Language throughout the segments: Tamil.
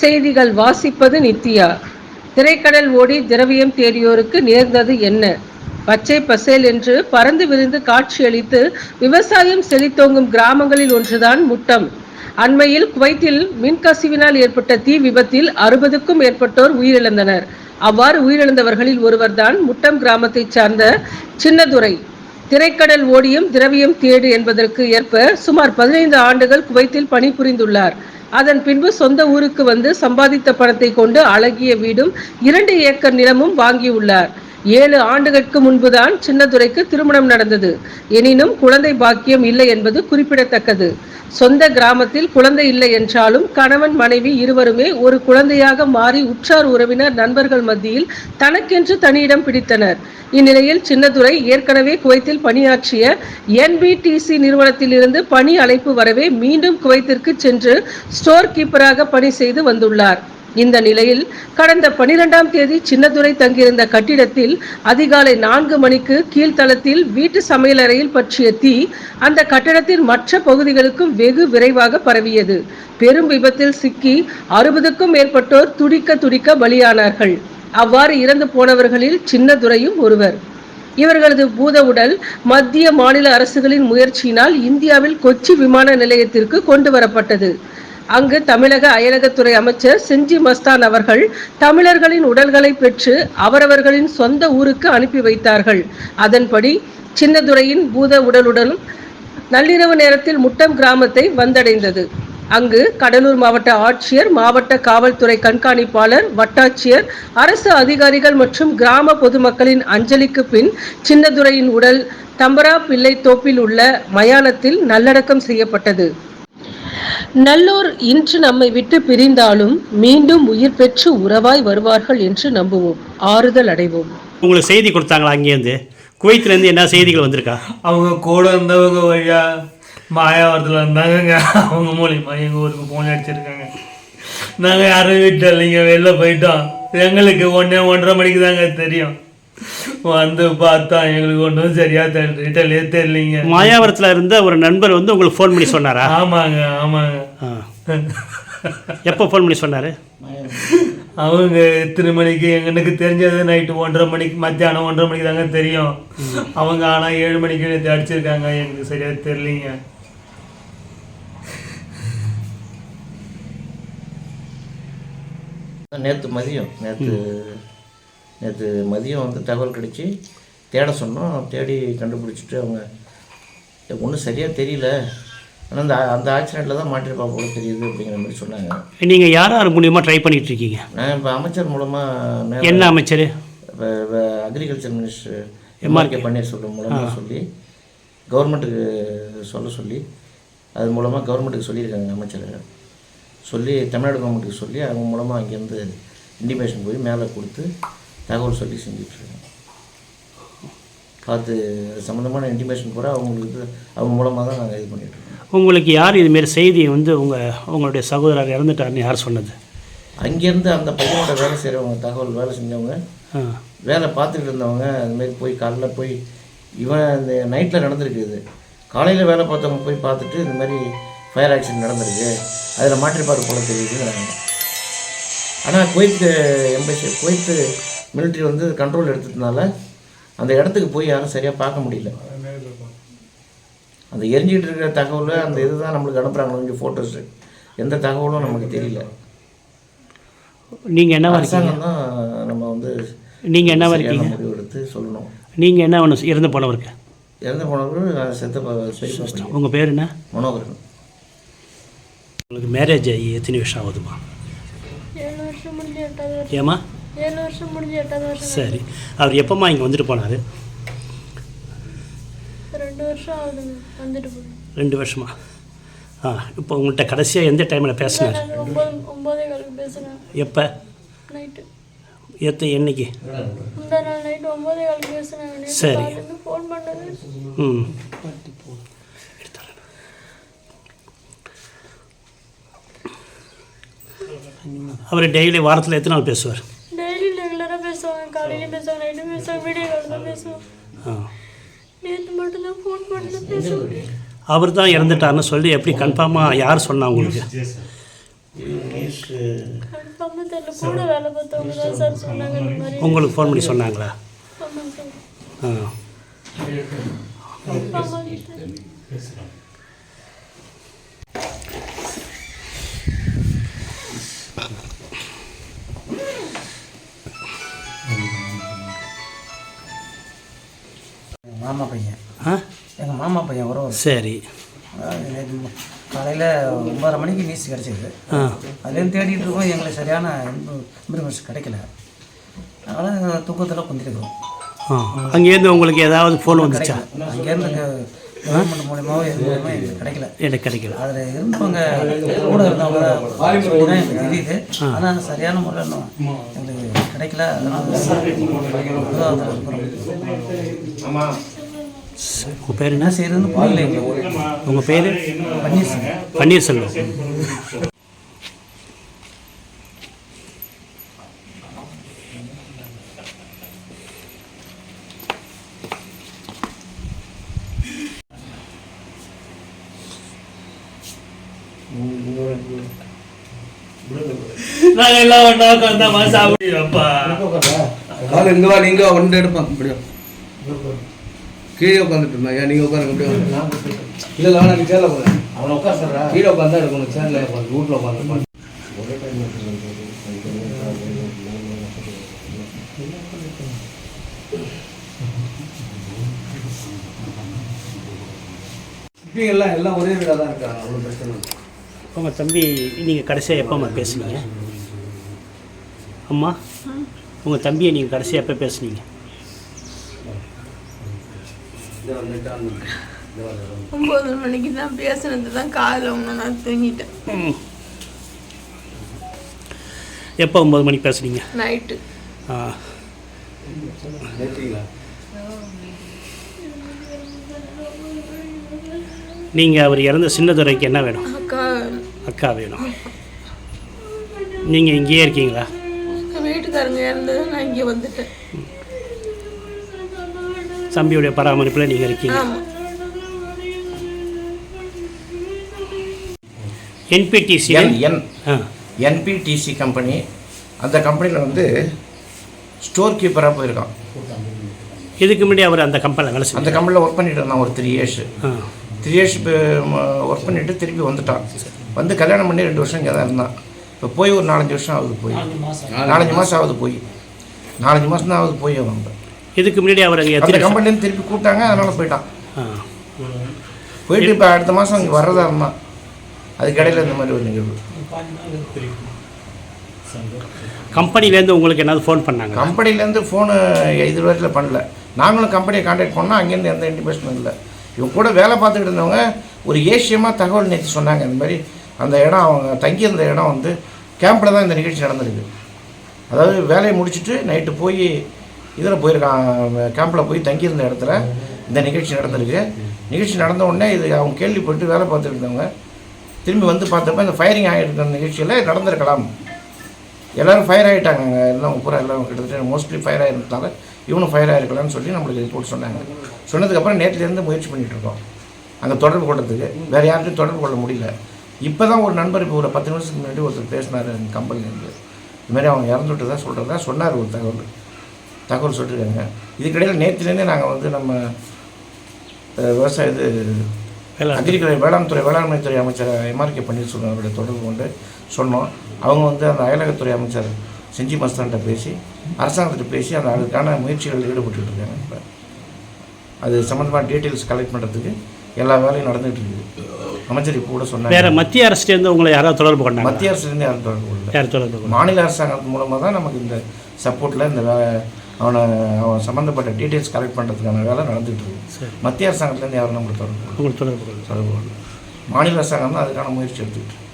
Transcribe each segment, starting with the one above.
செய்திகள் வாசிப்பது நித்யா திரைக்கடல் ஓடி திரவியம் தேடியோருக்கு நேர்ந்தது என்ன? பச்சை பசேல் என்று பறந்து விரிந்து காட்சியளித்து விவசாயம் செழித்தோங்கும் கிராமங்களில் ஒன்றுதான் முட்டம். அண்மையில் குவைத்தில் மின்கசிவினால் ஏற்பட்ட தீ விபத்தில் அறுபதுக்கும் மேற்பட்டோர் உயிரிழந்தனர். அவ்வாறு உயிரிழந்தவர்களில் ஒருவர்தான் முட்டம் கிராமத்தைச் சார்ந்த சின்னதுரை. திரைக்கடல் ஓடியும் திரவியம் தேடு என்பதற்கு ஏற்ப சுமார் பதினைந்து ஆண்டுகள் குவைத்தில் பணிபுரிந்துள்ளார். அதன் பின்பு சொந்த ஊருக்கு வந்து சம்பாதித்த பணத்தை கொண்டு அழகிய வீடும் இரண்டு ஏக்கர் நிலமும் வாங்கியுள்ளார். ஏழு ஆண்டுகளுக்கு முன்புதான் சின்னதுரைக்கு திருமணம் நடந்தது. எனினும் குழந்தை பாக்கியம் இல்லை என்பது குறிப்பிடத்தக்கது. சொந்த கிராமத்தில் குழந்தை இல்லை என்றாலும் கணவன் மனைவி இருவருமே ஒரு குழந்தையாக மாறி உற்றார் உறவினர் நண்பர்கள் மத்தியில் தனக்கென்று தனியிடம் பிடித்தனர். இந்நிலையில் சின்னதுரை ஏற்கனவே குவைத்தில் பணியாற்றிய என்பிடிசி நிறுவனத்திலிருந்து பணி அழைப்பு வரவே மீண்டும் குவைத்திற்கு சென்று ஸ்டோர் கீப்பராக பணி செய்து வந்துள்ளார். இந்த நிலையில் கடந்த பனிரெண்டாம் தேதி சின்னதுரை தங்கியிருந்த கட்டிடத்தில் அதிகாலை நான்கு மணிக்கு கீழ்த்தளத்தில் வீட்டு சமையலறையில் பற்றிய தீ அந்த கட்டிடத்தின் மற்ற பகுதிகளுக்கும் வெகு விரைவாக பரவியது. பெரும் விபத்தில் சிக்கி அறுபதுக்கும் மேற்பட்டோர் துடிக்க துடிக்க பலியானார்கள். அவ்வாறு இறந்து போனவர்களில் சின்னதுரையும் ஒருவர். இவர்களது பூத உடல் மத்திய மாநில அரசுகளின் முயற்சியினால் இந்தியாவில் கொச்சி விமான நிலையத்திற்கு கொண்டு வரப்பட்டது. அங்கு தமிழக அயலகத்துறை அமைச்சர் செஞ்சி மஸ்தான் அவர்கள் தமிழர்களின் உடல்களை பெற்று அவரவர்களின் சொந்த ஊருக்கு அனுப்பி வைத்தார்கள். அதன்படி சின்னதுரையின் பூத உடலுடன் நள்ளிரவு நேரத்தில் முட்டம் கிராமத்தை வந்தடைந்தது. அங்கு கடலூர் மாவட்ட ஆட்சியர் மாவட்ட காவல்துறை கண்காணிப்பாளர் வட்டாட்சியர் அரசு அதிகாரிகள் மற்றும் கிராம பொதுமக்களின் அஞ்சலிக்கு பின் சின்னதுரையின் உடல் தம்பரா பிள்ளை தோப்பில் உள்ள மயானத்தில் நல்லடக்கம் செய்யப்பட்டது. நல்லோர் இன்று நம்மை விட்டு பிரிந்தாலும் மீண்டும் உயிர் பெற்று உறவாய் வருவார்கள் என்று நம்புவோம். ஆறுதல் அடைவோம். உங்களுக்கு செய்தி கொடுத்தாங்களா அங்கேருந்து குவைத்திலேருந்து என்ன செய்திகள் வந்திருக்கா? அவங்க கூட இருந்தவங்க வழியா மாயாவரத்தில் இருந்தாங்கங்க. அவங்க மூலியமா எங்கள் ஊருக்கு ஃபோன் அடிச்சிருக்காங்க. நாங்கள் யாரும் வீட்டில் இல்லைங்க. வெளில போயிட்டோம். எங்களுக்கு ஒன்றே ஒன்றரை மணிக்கு தாங்க தெரியும். வந்து பார்த்தா எங்களுக்கு ஒன்றும் சரியா தெரியல டீட்டெயிலே தெரியலிங்க. மாயாவரத்தில் இருந்த ஒரு நண்பர் வந்து உங்களுக்கு ஃபோன் பண்ணி சொன்னாரா? ஆமாங்க ஆமாங்க. எப்போ ஃபோன் பண்ணி சொன்னார்? அவங்க எத்தனை மணிக்கு எனக்கு தெரிஞ்சது நைட்டு ஒன்றரை மணிக்கு மத்தியானம் ஒன்றரை மணிக்கு தாங்க தெரியும். அவங்க ஆனால் ஏழு மணிக்கு அடிச்சிருக்காங்க எனக்கு சரியா தெரியலிங்க. நேற்று மதியம் நேற்று நேற்று மதியம் வந்து தகவல் கிடைச்சி தேட சொன்னோம். தேடி கண்டுபிடிச்சிட்டு அவங்க ஒன்றும் சரியாக தெரியல. ஆனால் அந்த அந்த ஆக்சிடெண்ட்டில் தான் மாட்டிருப்பா போல தெரியுது அப்படிங்கிற மாதிரி சொன்னாங்க. நீங்கள் யார் யார் மூலியமாக ட்ரை பண்ணிட்டு இருக்கீங்க? நான் இப்போ அமைச்சர் மூலமாக என்ன அமைச்சர்? அக்ரிகல்ச்சர் மினிஸ்டர் எம்ஆர்கே பன்னீர்செல்வம் மூலமாக சொல்லி கவர்மெண்ட்டுக்கு சொல்ல சொல்லி அது மூலமாக கவர்மெண்ட்டுக்கு சொல்லியிருக்காங்க அமைச்சர் சொல்லி தமிழ்நாடு கவர்மெண்ட்டுக்கு சொல்லி அவங்க மூலமாக அங்கேருந்து இன்டிமேஷன் போய் மேலே கொடுத்து தகவல் சொல்லி செஞ்சிட்ருக்காங்க பார்த்து சம்மந்தமான இன்டிமேஷன் பூரா அவங்களுக்கு அவங்க மூலமாக தான் நாங்கள் இது பண்ணிகிட்ருக்கோம் உங்களுக்கு யார் இதுமாரி செய்தியை வந்து உங்கள் உங்களுடைய சகோதரர் இறந்துட்டாருன்னு யார் சொன்னது? அங்கேருந்து அந்த பையனோட வேலை செய்கிறவங்க தகவல் வேலை செஞ்சவங்க வேலை பார்த்துக்கிட்டு இருந்தவங்க அதுமாரி போய் காலைல போய் இவன் இந்த நைட்டில் நடந்திருக்கு இது. காலையில் வேலை பார்த்தவங்க போய் பார்த்துட்டு இந்த மாதிரி ஃபயர் ஆக்சிடென்ட் நடந்திருக்கு அதில் மாற்றிருப்பார் போல தெரியுதுங்கிறாங்க. ஆனால் குவைத்து எம்பசி குவைத்து மிலிட்ரி வந்து கண்ட்ரோல் எடுத்ததுனால அந்த இடத்துக்கு போய் யாரும் சரியாக பார்க்க முடியல. அந்த எரிஞ்சிட்டு இருக்கிற தகவல் அந்த இதுதான் நம்மளுக்கு அனுப்புகிறாங்க கொஞ்சம் ஃபோட்டோஸு எந்த தகவலும் நமக்கு தெரியல. நீங்கள் என்ன அரசாங்கம் தான் நம்ம வந்து நீங்கள் என்ன இருக்கீங்க முடிவு எடுத்து சொல்லணும். நீங்கள் என்ன ஒன்று இறந்து போனவருக்கு? இறந்து போனவர்கள் செத்த. உங்கள் பேர் என்ன? மனோகரன். உங்களுக்கு மேரேஜ் ஆகி எத்தனை வருஷம் ஆகுதுமா ஏமா ஏழு வருஷம் முடிஞ்சு எட்டாவது வருஷம் சரி. அவர் எப்போம்மா இங்கே வந்துட்டு போனார்? ரெண்டு வருஷம் ஆகுதுங்க வந்துட்டு ரெண்டு வருஷமா? ஆ இப்போ உங்கள்கிட்ட கடைசியாக எந்த டைமில் பேசினார்? ஒம்பது ஒம்பதே காலுக்கு பேசுகிறேன் எப்போ? நைட்டு. எத்த என்னைக்கு? முந்தா நாள் நைட்டு ஒம்பதே காலுக்கு நேற்று சரி. ஃபோன் பண்ணது. ம். அவர் டெய்லி வாரத்தில் எத்தனை நாள் பேசுவார்? வீடியோ கால் தான் பேசுவோம் ஆ நேற்று மட்டும்தான் ஃபோன் பேசுவோம் அவர் தான் இறந்துட்டாருன்னு சொல்லி எப்படி கன்ஃபார்மாக யார் சொன்னா உங்களுக்கு? நியூஸு கன்ஃபார்மாக தெரியல கூட வேலை பார்த்தவங்க தான் சார் சொன்னாங்க இந்த மாதிரி. உங்களுக்கு ஃபோன் பண்ணி சொன்னாங்களா? சார் ஆ. மாமா பையன். ஆ? எங்கள் மாமா பையன் உறவு. சரி. காலையில் ஒன்பதரை மணிக்கு நியூஸ் கிடச்சிது. அதுலேருந்து தேடிட்டு இருக்கோம் எங்களுக்கு சரியான இன்ஃபர்மேஷன் கிடைக்கல. அதனால் தூக்கத்தில் குந்திருக்கிறோம் ஆ. அங்கேருந்து உங்களுக்கு ஏதாவது ஃபோன் வந்துச்சா? அங்கேருந்து கவர்மெண்ட் மூலியமாவோ எது மூலியமாக எங்களுக்கு கிடைக்கல. எனக்கு கிடைக்கல. அதில் இருந்தவங்க கூட இருந்தவங்க தான் எனக்கு தெரியுது. ஆனால் சரியான முறையில் இன்னும் எங்களுக்கு கிடைக்கல. அதனால் இருக்கிறோம் உங்கள் பேர் என்ன செய்யறதுன்னு புரியல. உங்கள் பேர்? பன்னீர்செல்வம் பன்னீர்செல்வம் நாங்கள் எல்லாம் ஒன்றா உட்காந்து வா நீங்கள் ஒன்று எடுப்பாங்க இப்படியா கீழே உட்காந்துட்டு இருந்தா ஏன் நீங்கள் உட்காருங்க இப்படியா இல்லை இல்லை வேணாம் நீ சேரில் உட்காரு. அவனை உட்கார சொல்கிறா கீழே உட்காந்தா எடுக்கணும் சேரில் உட்காந்து வீட்டில் உட்காந்து எல்லாம் எல்லாம் ஒரே வீடாக தான் இருக்காங்க அவ்வளோ பிரச்சனை இல்லை. உங்கள் தம்பி நீங்கள் கடைசியாக எப்போம்மா பேசுனீங்க? அம்மா உங்கள் தம்பியை நீங்கள் கடைசியாக எப்போ பேசுனீங்க இதை வந்துட்டு அந்த இதை வந்து ஒம்பது மணிக்கு தான் பேசுனது தான் காதில் ஒன்று நான் தூங்கிட்டேன். எப்போ ஒம்பது மணிக்கு பேசுனீங்க? நைட்டு. ஆ. நீங்கள் அவர் இறந்த சின்னதுரைக்கு என்ன வேணும்? அக்கா. அக்கா வேணும். நீங்கள் இங்கேயே இருக்கீங்களா? வீட்டுக்காரங்க இறந்தது நான் இங்கே வந்துட்டேன். தம்பியுடைய பராமரிப்பில் நீங்கள் இருக்கீங்க. என்பிடிசி என் என்பிடிசி கம்பெனி அந்த கம்பெனியில் வந்து ஸ்டோர் கீப்பராக போயிருக்கான். இதுக்கு முன்னாடி அவர் அந்த கம்பெனியில் வேலை அந்த கம்பெனியில் ஒர்க் பண்ணிட்டு இருந்தான் ஒரு த்ரீ இயர்ஸ் த்ரீ இயர்ஸ் இப்போ ஒர்க் பண்ணிட்டு திருப்பி வந்துட்டான். வந்து கல்யாணம் பண்ணி ரெண்டு வருஷம் இங்கே தான் இருந்தான். இப்போ போய் ஒரு நாலஞ்சு வருஷம் ஆகுது போய். நாலஞ்சு மாதம் ஆகுது போய். நாலஞ்சு மாதம் தான் ஆகுது போய் அவன். இதுக்கு முன்னாடி அவர் அங்கே அந்த கம்பெனிலேருந்து திருப்பி கூப்பிட்டாங்க அதனால் போயிட்டான். போயிட்டு இப்போ அடுத்த மாதம் இங்கே வர்றதா இருந்தான் அதுக்கடையில் இந்த மாதிரி ஒரு நிகழ்வு. கம்பெனிலேருந்து உங்களுக்கு என்னது ஃபோன் பண்ணாங்க கம்பெனிலேருந்து ஃபோனு இது வரையில் பண்ணல. நாங்களும் கம்பெனியை காண்டாக்ட் பண்ணால் அங்கேருந்து எந்த இன்டிமேஷனும் இல்லை. இவங்க கூட வேலை பார்த்துக்கிட்டு இருந்தவங்க ஒரு ஏசியமாக தகவல் நேற்று சொன்னாங்க. இந்த மாதிரி அந்த இடம் அவங்க தங்கியிருந்த இடம் வந்து கேம்பில் தான் இந்த நிகழ்ச்சி நடந்திருக்கு. அதாவது வேலையை முடிச்சுட்டு நைட்டு போய் இதில் போயிருக்கான் கேம்பில் போய் தங்கியிருந்த இடத்துல இந்த நிகழ்ச்சி நடந்திருக்கு. நிகழ்ச்சி நடந்த உடனே இது அவங்க கேள்விப்பட்டு வேலை பார்த்துட்டு இருந்தவங்க திரும்பி வந்து பார்த்தப்ப இந்த ஃபயரிங் ஆகிருக்கிற நிகழ்ச்சியில் நடந்திருக்கலாம். எல்லாரும் ஃபயர் ஆகிட்டாங்க. அங்கே எல்லாம் பூரா எல்லாம் கிட்டத்தட்ட மோஸ்ட்லி ஃபயர் ஆகிருந்தால இவனும் ஃபயர் ஆகிருக்கலாம்னு சொல்லி நம்மளுக்கு ரிப்போர்ட் சொன்னாங்க. சொன்னதுக்கப்புறம் நேற்றுலேருந்து முயற்சி பண்ணிகிட்டு இருக்கோம். அங்கே தொடர்பு கொள்றதுக்கு. வேறு யார்கிட்டையும் தொடர்பு கொள்ள முடியல. இப்போ தான் ஒரு நண்பர் இப்போ ஒரு பத்து நிமிஷத்துக்கு முன்னாடி ஒருத்தர் பேசினார் அந்த கம்பெனிலேருந்து இது மாதிரி அவங்க இறந்துட்டு தான் சொல்கிறதா சொன்னார் ஒரு தகவல். தகவல் சொல்லியிருக்காங்க இதுக்கிடையில் நேற்றுலேருந்தே நாங்கள் வந்து நம்ம விவசாய இது அக்ரிகல்ச்சர் வேளாண் துறை வேளாண்மை துறை அமைச்சர் எம்ஆர்கே பன்னீர்செல்வம் அவருடைய தொடர்பு கொண்டு சொன்னோம். அவங்க வந்து அந்த அயலகத்துறை அமைச்சர் செஞ்சி மஸ்தான்கிட்ட பேசி அரசாங்கத்திட்ட பேசி அந்த அதுக்கான முயற்சிகளில் ஈடுபட்டுட்டு இருக்காங்க இப்போ அது சம்மந்தமான டீட்டெயில்ஸ் கலெக்ட் பண்ணுறதுக்கு எல்லா வேலையும் நடந்துகிட்டு இருக்குது அமைச்சர் இப்போ கூட வேற சொன்னாங்க மத்திய அரசுலேருந்து உங்களை யாராவது தொடர்பு கொண்டாங்க மத்திய அரசுலேருந்து யாரும் தொடர்பு கொள்ளல. யார் தொடர்பு மாநில அரசாங்கத்து மூலமாக தான் நமக்கு இந்த சப்போர்ட்டில் இந்த வே அவனை அவன் சம்மந்தப்பட்ட டீட்டெயில்ஸ் கலெக்ட் பண்ணுறதுக்கான வேலை நடந்துகிட்டு இருக்கு. மத்திய அரசாங்கத்துலேருந்து யாரும் நம்மளுக்கு தொடர்பு. உங்களுக்கு தொடர்பு தொடர்பு. மாநில அரசாங்கம் தான் அதுக்கான முயற்சி எடுத்துக்கிட்டு இருக்கு.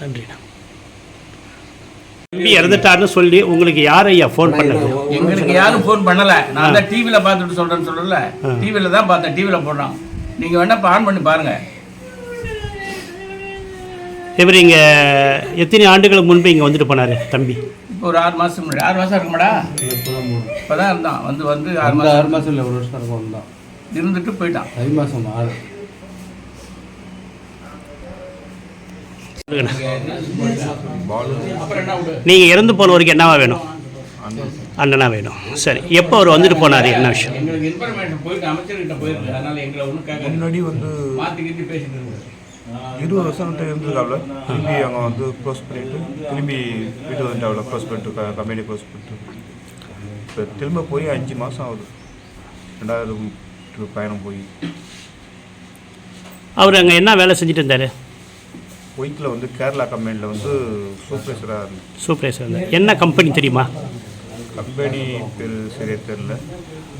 நன்றிண்ணா. தம்பி இறந்துட்டாருன்னு சொல்லி உங்களுக்கு யார் ஐயா ஃபோன் பண்ணது? எங்களுக்கு யாரும் ஃபோன் பண்ணல. நான் தான் டிவியில் பார்த்துட்டு சொல்றேன்னு சொல்லல. டிவியில் தான் பார்த்தேன். டிவியில் போடுறான். நீங்க வேணா இப்ப ஆன் பண்ணி பாருங்க. இவர் இங்கே எத்தனை ஆண்டுகளுக்கு முன்பு இங்கே வந்துட்டு போனார் தம்பி? ஒரு ஆறு மாசம் முன்னாடி. ஆறு மாசம் இருக்குமாடா? இப்பதான் இருந்தான். வந்து வந்து ஆறு மாசம் ஆறு மாதம் இல்லை ஒரு வருஷம் இருக்கும் தான் இருந்துட்டு போயிட்டான். ஐ மாதம் ஆறு. நீங்கள் இறந்து போனவருக்கு என்னவா வேணும்? அண்ணனா வேணும். சரி எப்போ அவர் வந்துட்டு போனார்? என்ன விஷயம்? எங்களுக்கு இன்ஃபர்மேஷன் போயிட்டு அமைச்சர்கிட்ட போயிருக்கு. அதனால எங்களை ஒன்றும் முன்னாடி வந்து மாற்றி கிட்டி பேசிட்டு இருபது வருஷம் இருந்திருக்காப்ல. திரும்பி அவங்க வந்து க்ளோஸ் பண்ணிட்டு திரும்பி வீட்டு வந்துட்டாப்ல க்ளோஸ் பண்ணிட்டு கம்பெனி க்ளோஸ் பண்ணிட்டு. இப்போ திரும்ப போய் அஞ்சு மாதம் ஆகுது. ரெண்டாவது பயணம் போய். அவர் அங்கே என்ன வேலை செஞ்சுட்டு இருந்தார்? ஒய்க்கில் வந்து கேரளா கம்பெனியில் வந்து சூப்பர்வைசராக இருந்தது சூப்பர்வைசர் என்ன கம்பெனி தெரியுமா? கம்பெனி பேர் சரியாக தெரில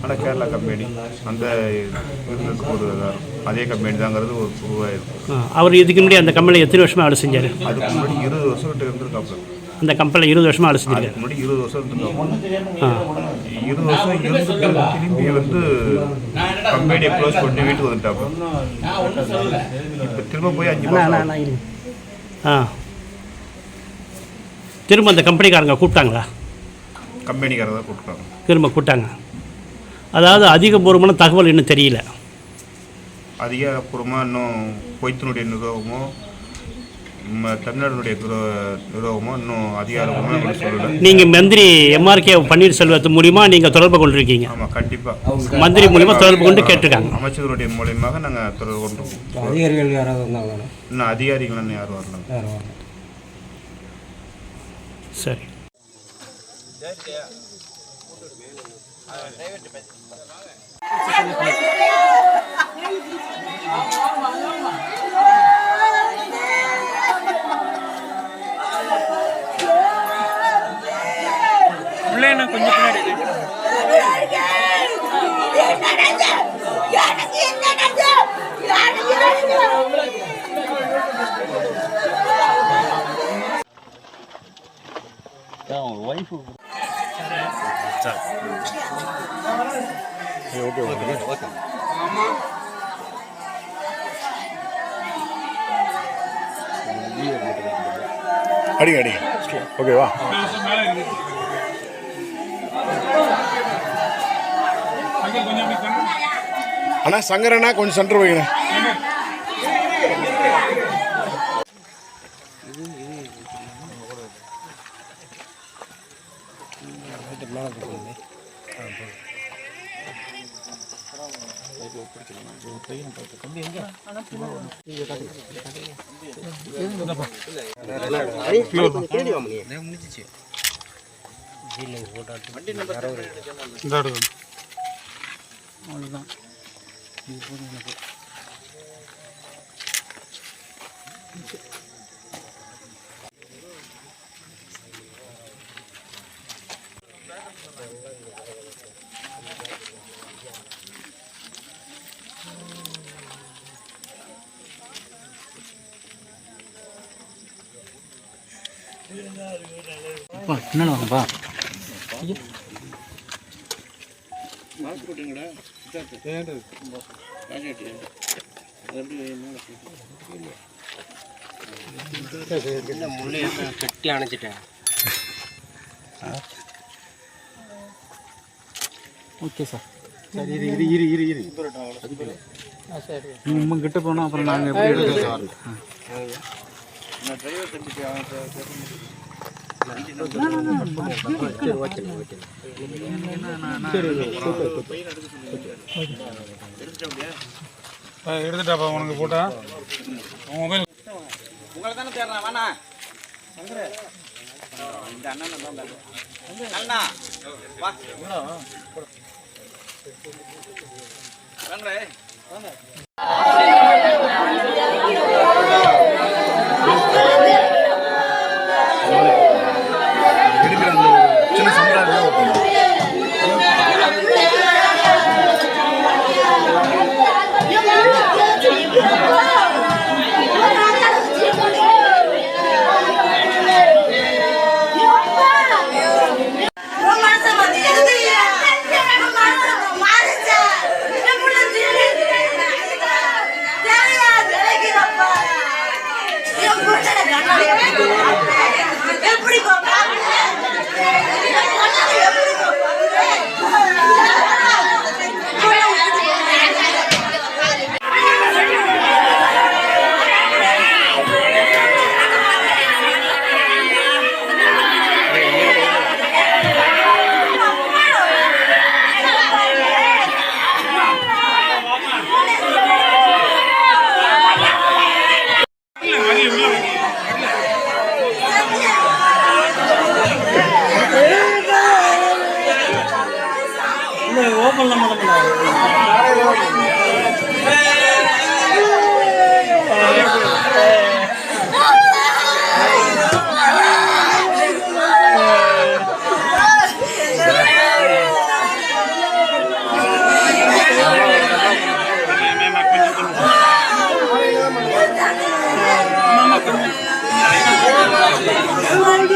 ஆனால் கேரளா கம்பெனி அந்த இருந்ததுக்கு ஒரு இதாக இருக்கும் அதே கம்பெனி தாங்கிறது ஒரு குருவாக இருக்கும் அவர் இதுக்கு முன்னாடி அந்த கம்பெனியில் எத்தனை வருஷமாக வேலை செஞ்சார்? அதுக்கு முன்னாடி இருபது வருஷம் கிட்ட இருந்திருக்காப்ல அந்த கம்பெனியில் இருபது வருஷமாக வேலை செஞ்சிருக்காரு. அதுக்கு முன்னாடி இருபது வருஷம் இருந்திருக்காப்ல ஆ இருபது வருஷம் இருந்துட்டு திரும்பி வந்து கம்பெனியை க்ளோஸ் பண்ணி வீட்டுக்கு சொல்லலை இப்போ திரும்ப போய் அஞ்சு மாதம். ஆ. திரும்ப அந்த கம்பெனிக்காரங்க கூப்பிட்டாங்களா? கம்பெனிக்காரர் தான் கூப்பிட்டாங்க. திரும்ப கூப்பிட்டாங்க. அதாவது அதிகபூர்வமான தகவல் இன்னும் தெரியல. அதிகாரப்பூர்வமாக இன்னும் கொய்த்தினுடைய நிர்வாகமோ நம்ம தமிழ்நாடுடைய நிர்வாகமோ இன்னும் அதிகாரப்பூர்வமாக சொல்லலை. நீங்கள் மந்திரி எம்ஆர்கே பன்னீர்செல்வத்து மூலிமா நீங்கள் தொடர்பு கொண்டிருக்கீங்க. ஆமாம் கண்டிப்பாக மந்திரி மூலிமா தொடர்பு கொண்டு கேட்டிருக்காங்க. அமைச்சர்களுடைய மூலியமாக நாங்கள் தொடர்பு கொண்டிருக்கோம் அதிகாரிகள் யாராவது இருந்தாங்களா இன்னும் அதிகாரிகள் இன்னும் யாரும் வரல. யாரும் வரல. சரி. பிள்ளைன்னு கொஞ்சம் பின்னாடி. அவங்க அடிங்க அடிங்க ஓகேவா அண்ணா சங்கரண்ணா கொஞ்சம் சென்டர் வைக்கணும் அவ்வளோதான் இது போதும் எனக்கு கட்டி அணைச்சிட்டேன் ஓகே சார். சரி இரு இரு இரு இரு இரு. சரி. நம்ம கிட்ட போனால் அப்புறம் நாங்கள் எப்படி எடுக்க சார். எடுத்துட்டாப்பா உனக்கு போட்டா. உன் மொபைல் உங்களை தானே தேடுறேன் வேணா இந்த அண்ணன் தான் அண்ணா வா வாங்க Oh my God.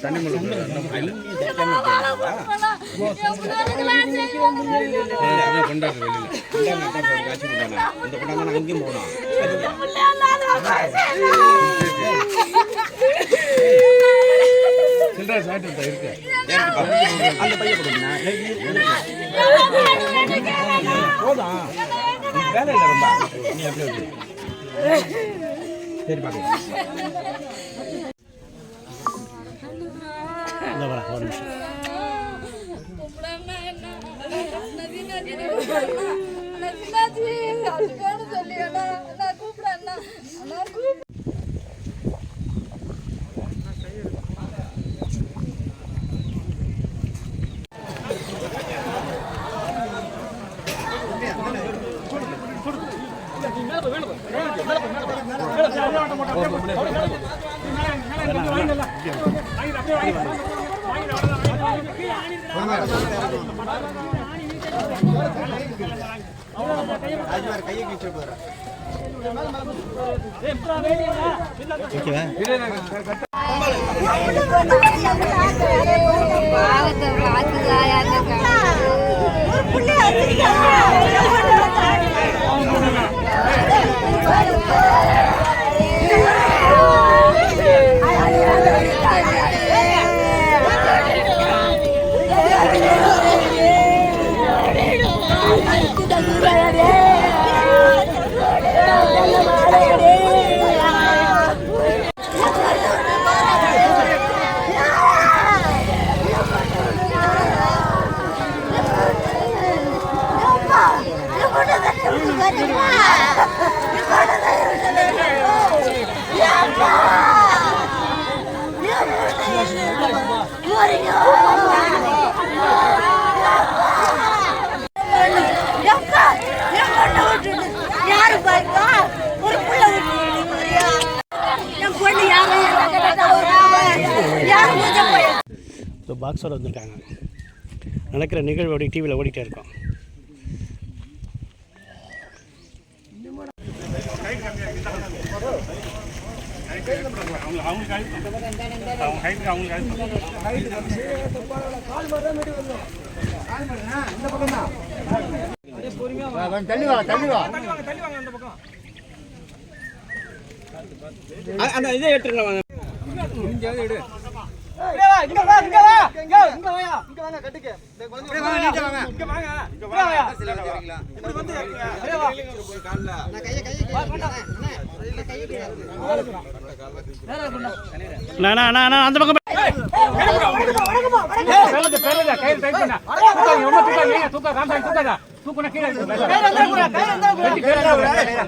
தண்ணி கொண்டாடு வெளியில இந்த கொண்டாங்க அங்கேயும் போனோம் சில்லறை சாப்பிட்டு இருக்கு. அந்த பையன் கொடுங்க போதும் வேலை இல்லை ரொம்ப நீ அப்படியே சரி பார்க்கலாம் இந்த வரேன் ஒரு நிமிஷம் யாரு பாக்ஸோடு வந்துட்டாங்க நடக்கிற நிகழ்வு அப்படி டிவியில் ஓடிட்டே இருக்கோம். அவங்க அவங்க தள்ளி அவங்க தள்ளி வாங்க. அந்த பக்கம் அந்த இதை எடுத்துக்கலாம் இங்க வா இங்க வா இங்க இங்க வாயா இங்க வாங்க கட்டுக்கு இந்த குழந்தை வாங்க நீங்க வாங்க இங்க வாங்க இங்க வாயா இப்படி வந்து அப்படியே வா கால்ல நான் கைய கைய வா பண்ணா நான் கைய கைய நான் நான் நான் அந்த பக்கம் வணக்கமா வணக்கமா பேரல பேரல கை டைட் பண்ணா எம்மா தூக்கா நீங்க தூக்கா காம்பா தூக்காடா தூக்குன கீழ இருக்கு கையில இருந்தா கூட கையில இருந்தா கூட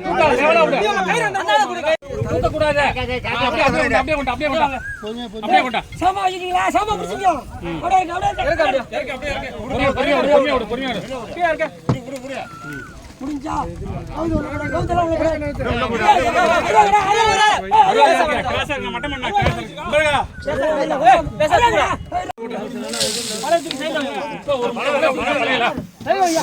தூக்கா லெவலா கூட கையில இருந்தா கூட ஊத்த கூடாது அப்படியே அப்படியே கொண்டா அப்படியே கொண்டா அப்படியே கொண்டா. சாமா வச்சிட்டீங்களா சாமா பிடிச்சிங்க அப்படியே அப்படியே இருக்கு அப்படியே இருக்கு பொறுமையா ஓடு பொறுமையா ஓடு பொறுமையா ஓடு அப்படியே. இருக்க புடி புடி புடி முடிஞ்சா அவங்க கவுந்தல உள்ள போடா உள்ள போடா கிளாஸ் நான் மட்டும் பண்ணா கிளாஸ் பேசாதீங்க பேசாதீங்க இப்ப ஒரு மழை வரல மழை வரல ஐயோ ஐயா